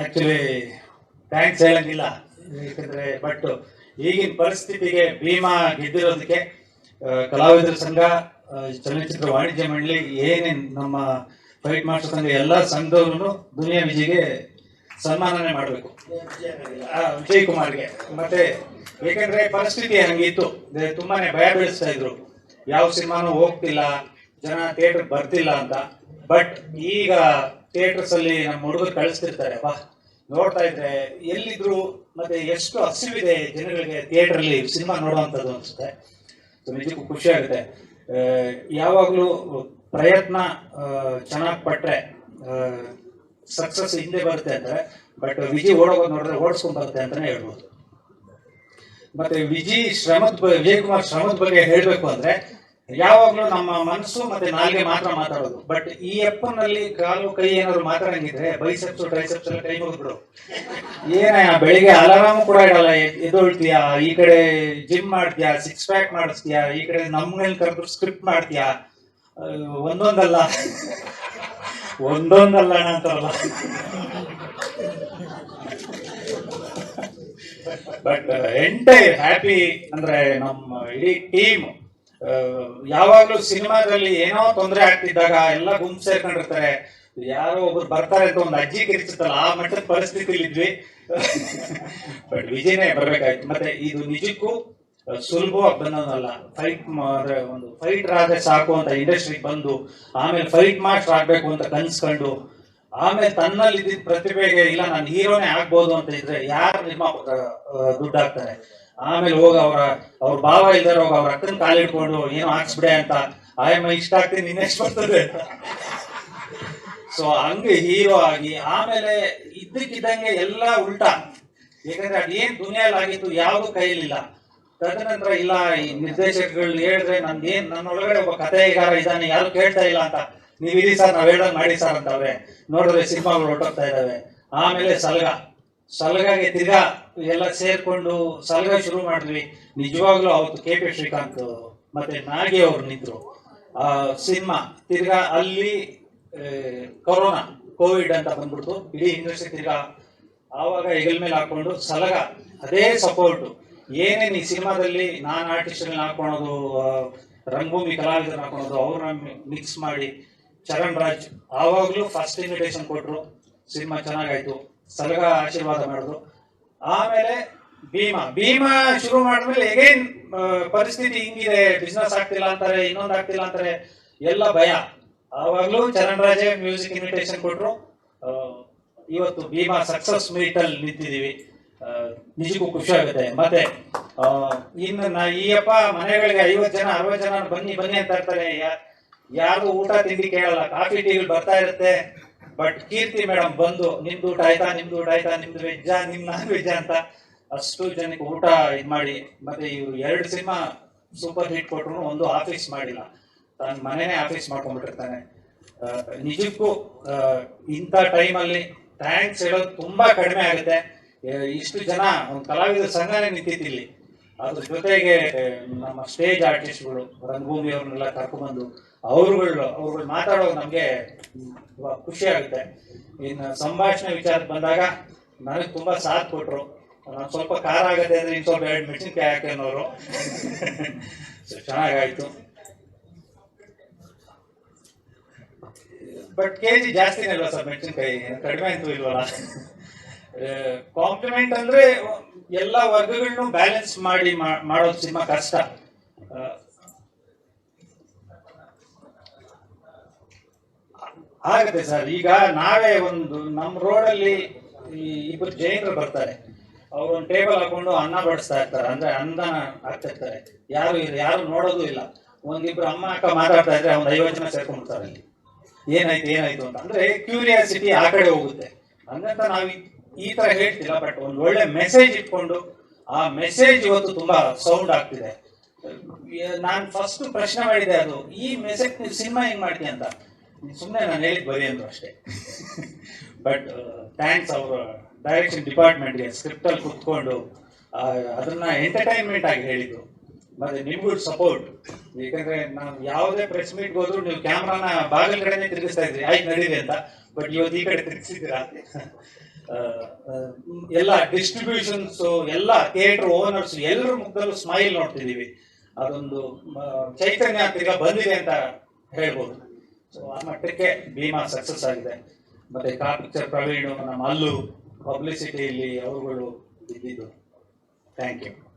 Actually thanks ಹೇಳಂಗಿಲ್ಲ ಯಾಕಂದ್ರೆ but ಈಗಿನ ಪರಿಸ್ಥಿತಿಗೆ ಭೀಮಾ ಗೆದ್ದಿರೋದಕ್ಕೆ ಕಲಾವಿದರ ಸಂಘ ಚಲನಚಿತ್ರ ವಾಣಿಜ್ಯ ಮಂಡಳಿ, ಏನೇನು ನಮ್ಮ ಫೈಟ್ ಮಾಸ್ಟರ್ ಸಂಘ, ಎಲ್ಲ ಸಂಘದವ್ರು ದುನಿಯಾ ವಿಜಯ್ಗೆ ಸನ್ಮಾನನೆ ಮಾಡಬೇಕು. ವಿಜಯ್ ಕುಮಾರ್ಗೆ ಮತ್ತೆ, ಯಾಕಂದ್ರೆ ಪರಿಸ್ಥಿತಿ ಹಂಗಿತ್ತು. ತುಂಬಾನೇ ಭಯ ಬೀಳಿಸ್ತಾ ಇದ್ರು. ಯಾವ ಸಿನಿಮಾನು ಹೋಗ್ತಿಲ್ಲ, ಜನ ಥಿಯೇಟರ್ ಬರ್ತಿಲ್ಲ ಅಂತ. ಬಟ್ ಈಗ ಥಿಯೇಟರ್ಸ್ ಅಲ್ಲಿ ನಮ್ಮ ಹುಡುಗರು ಕಳಿಸ್ತಿರ್ತಾರೆ, ಬಾ, ನೋಡ್ತಾ ಇದ್ರೆ ಎಲ್ಲಿದ್ರು ಮತ್ತೆ ಎಷ್ಟು ಹಸಿವಿದೆ ಜನಗಳಿಗೆ ಥಿಯೇಟರ್ ಅಲ್ಲಿ ಸಿನಿಮಾ ನೋಡುವಂಥದ್ದು ಅನ್ಸುತ್ತೆ. ನಿಜಕ್ಕೂ ಖುಷಿ ಆಗುತ್ತೆ. ಯಾವಾಗ್ಲೂ ಪ್ರಯತ್ನ ಚೆನ್ನಾಗಿ ಪಟ್ರೆ ಸಕ್ಸಸ್ ಹಿಂದೆ ಬರುತ್ತೆ ಅಂದ್ರೆ ಬಟ್ ವಿಜಿ ಓಡೋಗೋದು ನೋಡಿದ್ರೆ ಓಡಿಸ್ಕೊಂಡ್ ಬರುತ್ತೆ ಅಂತಾನೆ ಹೇಳ್ಬೋದು. ಮತ್ತೆ ವಿಜಿ ಶ್ರಮದ ವಿಜಯ್ ಕುಮಾರ್ ಶ್ರಮದ ಬಗ್ಗೆ ಹೇಳ್ಬೇಕು ಅಂದ್ರೆ ಯಾವಾಗ್ಲೂ ನಮ್ಮ ಮನಸ್ಸು ಮತ್ತೆ ನಾಲ್ಗೆ ಮಾತ್ರ ಮಾತಾಡೋದು. ಬಟ್ ಈ ಅಪ್ಪನಲ್ಲಿ ಕಾಲು ಕೈ ಏನಾದ್ರು ಮಾತಾಡಂಗಿದ್ರೆ ಬೈಸೆಪ್ಸ್ ಟ್ರೈಸೆಪ್ಸ್ ಎಲ್ಲ ಕೈ ಮುಗಿದ್ರು ಏನ ಬೆಳಿಗ್ಗೆ ಅಲಾರಾಮ್ ಕೂಡ ಇಡಲ್ಲ. ಎದ್ದು ಎದ್ದೊಳ್ತೀಯಾ ಈ ಕಡೆ ಜಿಮ್ ಮಾಡ್ತೀಯಾ? ಸಿಕ್ಸ್ ಪ್ಯಾಕ್ ಮಾಡಿಸ್ತೀಯಾ? ಈ ಕಡೆ ನಮ್ಮನೇಲಿ ಕರೆದು ಸ್ಕ್ರಿಪ್ಟ್ ಮಾಡ್ತೀಯಾ? ಒಂದೊಂದಲ್ಲ. ಒಂದೊಂದಲ್ಲ ಅಂತಾರಲ್ಲ. ಬಟ್ ಎಂಟೈರ್ ಹ್ಯಾಪಿ ಅಂದ್ರೆ ನಮ್ಮ ಇಡೀ ಟೀಮ್ ಯಾವಾಗ್ಲೂ ಸಿನಿಮಾದಲ್ಲಿ ಏನೋ ತೊಂದರೆ ಆಗ್ತಿದ್ದಾಗ ಎಲ್ಲ ಗುಂಪು ಸೇರ್ಕೊಂಡಿರ್ತಾರೆ. ಯಾರೋ ಒಬ್ರು ಬರ್ತಾರೆ ಅಂತ ಒಂದು ಅಜ್ಜಿ ಕಿರಿಸುತ್ತಲ್ಲ ಆ ಮಟ್ಟದ ಪರಿಸ್ಥಿತಿಲಿ ಇದ್ವಿ ಬಟ್ ವಿಜಯನೇ ಬರ್ಬೇಕಾಯ್ತು. ಮತ್ತೆ ಇದು ನಿಜಕ್ಕೂ ಸುಲಭವಾಗಿ ಬಂದವಲ್ಲ ಫೈಟ್ ಅಂದ್ರೆ ಒಂದು ಫೈಟ್ ಆದ್ರೆ ಸಾಕು ಅಂತ ಇಂಡಸ್ಟ್ರಿಗೆ ಬಂದು, ಆಮೇಲೆ ಫೈಟ್ ಮಾಸ್ಟರ್ ಆಗ್ಬೇಕು ಅಂತ ಕನ್ಸ್ಕೊಂಡು, ಆಮೇಲೆ ತನ್ನಲ್ಲಿ ಪ್ರತಿಭೆಗೆ, ಇಲ್ಲ, ನಾನು ಹೀರೋನೇ ಆಗ್ಬೋದು ಅಂತ ಇದ್ರೆ ಯಾರು ನಿಮ್ಮ ದುಡ್ಡು ಹಾಕ್ತಾರೆ ಆಮೇಲೆ ಹೋಗ ಅವರ, ಅವ್ರ ಭಾವ ಇದ್ದಾರೆ ಹೋಗ ಅವ್ರ ಅಕ್ಕನ ಕಾಲಿಟ್ಕೊಂಡು ಏನು ಹಾಕ್ಸ್ಬಿಡೆ ಅಂತ. ಆಯಮ್ಮ ಇಷ್ಟ ಆಗ್ತೀನಿ ಇನ್ನೆಷ್ಟು ಬರ್ತದೆ? ಅಂತ ಸೊ ಹಂಗೆ ಹೀರೋ ಆಗಿ, ಆಮೇಲೆ ಇದ್ದಕ್ಕಿದ್ದಂಗೆ ಎಲ್ಲ ಉಲ್ಟಾ. ಯಾಕಂದ್ರೆ ಅದೇನ್ ದುನಿಯಲ್ಲಿ ಆಗಿತ್ತು, ಯಾವ್ದು ಕೈಲಿಲ್ಲ. ತದನಂತರ ಇಲ್ಲ, ಈ ನಿರ್ದೇಶಕಗಳು ಹೇಳಿದ್ರೆ ನನ್ಗೇನ್ ನನ್ನ ಒಳಗಡೆ ಒಬ್ಬ ಕಥೆಗಾರ ಇದ್ದಾನೆ, ಯಾರು ಕೇಳ್ತಾ ಇಲ್ಲ ಅಂತ. ನೀವ್ ಇರಿ ಸರ್, ನಾವ್ ಹೇಳ ಮಾಡಿ ಸರ್ ಅಂತವ್ರೆ. ನೋಡಿದ್ರೆ ಸಿನಿಮಾಗಳು ಹೊಟ್ಟೋಗ್ತಾ ಇದಾವೆ ಆಮೇಲೆ ಸಲ್ಗ. ಸಲ್ಗಾಗೆ ತಿರ್ಗಾ ಎಲ್ಲ ಸೇರ್ಕೊಂಡು ಸಲಗ ಶುರು ಮಾಡಿದ್ವಿ. ನಿಜವಾಗ್ಲೂ ಅವತ್ತು ಕೆ ಪಿ ಶ್ರೀಕಾಂತ್ ಮತ್ತೆ ನಾಗಿ ಅವ್ರು ನಿಂತರು. ಆ ಸಿನಿಮಾ, ತಿರ್ಗಾ ಅಲ್ಲಿ ಕೊರೋನಾ, ಕೋವಿಡ್ ಅಂತ ಬಂದ್ಬಿಡ್ತು. ಇಡೀ ಇಂಡಸ್ಟ್ರಿ ತಿರ್ಗಾ ಆವಾಗ ಹೆಗಲ್ ಮೇಲೆ ಹಾಕೊಂಡು ಸಲಗ, ಅದೇ ಸಪೋರ್ಟ್ ಏನೇನು ಈ ಸಿನಿಮಾದಲ್ಲಿ ನಾನ್ ಆರ್ಟಿಸ್ಟ್ ಹಾಕೊಳೋದು ರಂಗಭೂಮಿ ಕಲಾವಿದರನ್ನ ಹಾಕೊಳೋದು, ಅವ್ರನ್ನ ಮಿಕ್ಸ್ ಮಾಡಿ, ಚರಣ್ ರಾಜ್ ಆವಾಗ್ಲೂ ಫಸ್ಟ್ ಇನ್ವಿಟೇಷನ್ ಕೊಟ್ರು. ಸಿನಿಮಾ ಚೆನ್ನಾಗಾಯ್ತು. ಸಲಗ ಆಶೀರ್ವಾದ ಮಾಡಿದ್ರು ಆಮೇಲೆ ಭೀಮಾ. ಭೀಮಾ ಶುರು ಮಾಡಿದ್ಮೇಲೆ ಎಗೈನ್ ಪರಿಸ್ಥಿತಿ ಹಿಂಗಿದೆ. ಬಿಸ್ನೆಸ್ ಆಗ್ತಿಲ್ಲ ಅಂತಾರೆ, ಇನ್ನೊಂದ್ ಆಗ್ತಿಲ್ಲ ಅಂತಾರೆ. ಎಲ್ಲ ಭಯ. ಆವಾಗ್ಲೂ ಚರಣ್ ರಾಜೇ ಮ್ಯೂಸಿಕ್ ಇನ್ವಿಟೇಷನ್ ಕೊಟ್ರು. ಇವತ್ತು ಭೀಮಾ ಸಕ್ಸಸ್ ಮೀಟ್ ಅಲ್ಲಿ ನಿಂತಿದೀವಿ ನಿಜಕ್ಕೂ ಖುಷಿ ಆಗುತ್ತೆ. ಮತ್ತೆ ಇನ್ನು ನಾ ಅಪ್ಪ ಮನೆಗಳಿಗೆ ಐವತ್ತು ಜನ ಅರವತ್ತು ಜನ ಬನ್ನಿ ಬನ್ನಿ ಅಂತ ಇರ್ತಾರೆ. ಯಾರು ಊಟ ತಿಂಡಿ ಕೇಳಲ್ಲ. ಕಾಫಿ ಟೀ ಬರ್ತಾ ಇರುತ್ತೆ. ಬಟ್ ಕೀರ್ತಿ ಮೇಡಮ್ ಬಂದು, ನಿಮ್ದು ಊಟ ಆಯ್ತಾ? ನಿಮ್ದು ಊಟ ಆಯ್ತಾ? ನಿಮ್ದು ವೆಜ್ಜಾ ನಿಮ್ ನಾನ್ ವೆಜ್ ಅಂತ ಅಷ್ಟು ಜನಕ್ಕೆ ಊಟ ಇದ್ ಮಾಡಿ, ಮತ್ತೆ ಇವ್ರು ಎರಡು ಸಿನಿಮಾ ಸೂಪರ್ ಹಿಟ್ ಕೊಟ್ರು, ಒಂದು ಆಫೀಸ್ ಮಾಡಿಲ್ಲ. ತನ್ನ ಮನೆನೇ ಆಫೀಸ್ ಮಾಡ್ಕೊಂಡ್ಬಿಟ್ಟಿರ್ತಾನೆ. ನಿಜಕ್ಕೂ ಇಂಥ ಟೈಮಲ್ಲಿ ಥ್ಯಾಂಕ್ಸ್ ಹೇಳೋದು ತುಂಬಾ ಕಡಿಮೆ ಆಗುತ್ತೆ. ಇಷ್ಟು ಜನ ಒಂದು ಕಲಾವಿದರ ಸಂಘನೇ ನಿಂತಿದ್ದಿಲ್ಲಿ ಅದ್ರ ಜೊತೆಗೆ, ನಮ್ಮ ಸ್ಟೇಜ್ ಆರ್ಟಿಸ್ಟ್ಗಳು ರಂಗಭೂಮಿ ಅವ್ರನ್ನೆಲ್ಲ ಕರ್ಕೊಂಡ್ಬಂದು ಅವ್ರುಗಳು ಅವ್ರುಗಳು ಮಾತಾಡೋದು ನಮಗೆ ಖುಷಿ ಆಗುತ್ತೆ. ಇನ್ನು ಸಂಭಾಷಣೆ ವಿಚಾರ ಬಂದಾಗ ನನಗೆ ತುಂಬಾ ಸಾಥ್ ಕೊಟ್ರು. ನಾನು ಸ್ವಲ್ಪ ಖಾರ ಆಗತ್ತೆ ಅಂದ್ರೆ ಇನ್ನು ಸ್ವಲ್ಪ ಎರಡು ಮೆಣಸಿನ್ಕಾಯಿ ಹಾಕಿ ಅನ್ನೋರು. ಚೆನ್ನಾಗಾಯ್ತು. ಬಟ್ ಕೆ ಜಿ ಜಾಸ್ತಿನೇ ಅಲ್ವಾ ಸರ್ ಮೆಣಸಿನ್ಕಾಯಿ? ಕಡಿಮೆ ಅಂತೂ ಇಲ್ವಲ್ಲ? ಕಾಂಪ್ಲಿಮೆಂಟ್ ಅಂದ್ರೆ ಎಲ್ಲ ವರ್ಗಗಳನ್ನು ಬ್ಯಾಲೆನ್ಸ್ ಮಾಡಿ ಮಾಡೋದು ಸಿನಿಮಾ ಕಷ್ಟ ಆ, ಆಗತ್ತೆ ಸರ್. ಈಗ ನಾವೇ ಒಂದು ನಮ್ಮ ರೋಡಲ್ಲಿ ಈ ಇಬ್ಬರು ಜೈನರು ಬರ್ತಾರೆ. ಅವ್ರು ಒಂದು ಟೇಬಲ್ ಹಾಕೊಂಡು ಅನ್ನ ಬಡಿಸ್ತಾ ಇರ್ತಾರೆ. ಅಂದ್ರೆ ಅನ್ನ ಹಾಕ್ತಿರ್ತಾರೆ. ಇರ್ತಾರೆ ಯಾರು ಯಾರು ನೋಡೋದು ಇಲ್ಲ. ಒಂದಿಬ್ರು ಅಮ್ಮ, ಅಕ್ಕ ಮಾತಾಡ್ತಾ ಇದ್ರೆ ಒಂದ್ ಐವತ್ತು ಜನ ಸೇರ್ಕೊಂಡ್ಬಿಡ್ತಾರೆ ಅಲ್ಲಿ. ಏನಾಯ್ತು ಏನಾಯ್ತು ಅಂತ. ಅಂದ್ರೆ ಕ್ಯೂರಿಯಾಸಿಟಿ ಆ ಕಡೆ ಹೋಗುತ್ತೆ. ಹಂಗಂತ ನಾವು ಈ- ತರ ಹೇಳ್ತಿಲ್ಲ ಬಟ್ ಒಂದು ಒಳ್ಳೆ ಮೆಸೇಜ್ ಇಟ್ಕೊಂಡು ಆ ಮೆಸೇಜ್ ಇವತ್ತು ತುಂಬಾ ಸೌಂಡ್ ಆಗ್ತಿದೆ. ನಾನು ಫಸ್ಟ್ ಪ್ರಶ್ನೆ ಮಾಡಿದೆ ಅದು, ಈ ಮೆಸೇಜ್ ನೀವು ಸಿನಿಮಾ ಹೆಂಗ್ ಮಾಡ್ತೀಯ ಅಂತ. ಸುಮ್ಮನೆ ನಾನು ಹೇಳಿದ್ ಬರಿ ಅಂದ್ರು ಅಷ್ಟೇ. ಬಟ್ ಥ್ಯಾಂಕ್ಸ್ ಅವರ್ ಡೈರೆಕ್ಷನ್ ಡಿಪಾರ್ಟ್ಮೆಂಟ್ಗೆ ಸ್ಕ್ರಿಪ್ಟ್ ಅಲ್ಲಿ ಕುತ್ಕೊಂಡು ಅದನ್ನ ಎಂಟರ್ಟೈನ್ಮೆಂಟ್ ಆಗಿ ಹೇಳಿದ್ರು. ಮತ್ತೆ ನಿಮ್ಗೂ ಸಪೋರ್ಟ್ ಯಾಕಂದ್ರೆ ನಾವು ಯಾವುದೇ ಪ್ರೆಸ್ ಮೀಟ್ ಹೋದ್ರು ನೀವು ಕ್ಯಾಮ್ರಾನ ಬಾಗಿಲ ಕಡೆನೆ ತಿರುಗಿಸ್ತಾ ಇದ್ರಿ. ಆಯ್ತು, ನಡೀರಿ ಅಂತ. ಬಟ್ ಇವತ್ತು ಈ ಕಡೆ ತಿರುಗಿಸಿದ್ದೀರಾ? ಎಲ್ಲ ಡಿಸ್ಟ್ರಿಬ್ಯೂಷನ್ಸ್ ಎಲ್ಲ ಥಿಯೇಟರ್ ಓನರ್ಸ್ ಎಲ್ಲರ ಮುಖದಲ್ಲೂ ಸ್ಮೈಲ್ ನೋಡ್ತಿದೀವಿ. ಅದೊಂದು ಚೈತನ್ಯ ತಿರ್ಗಾ ಬಂದಿದೆ ಅಂತ ಹೇಳ್ಬೋದು. ಸೊ ಆ ಮಟ್ಟಕ್ಕೆ ಭೀಮಾ ಸಕ್ಸಸ್ ಆಗಿದೆ. ಮತ್ತೆ ಕಾ ಪಿಕ್ಚರ್ ಪ್ರವೀಣ್ ನಮ್ಮ ಅಲ್ಲು ಪಬ್ಲಿಸಿಟಿಯಲ್ಲಿ ಅವರುಗಳು ಇದ್ದಿದ್ದು. Thank you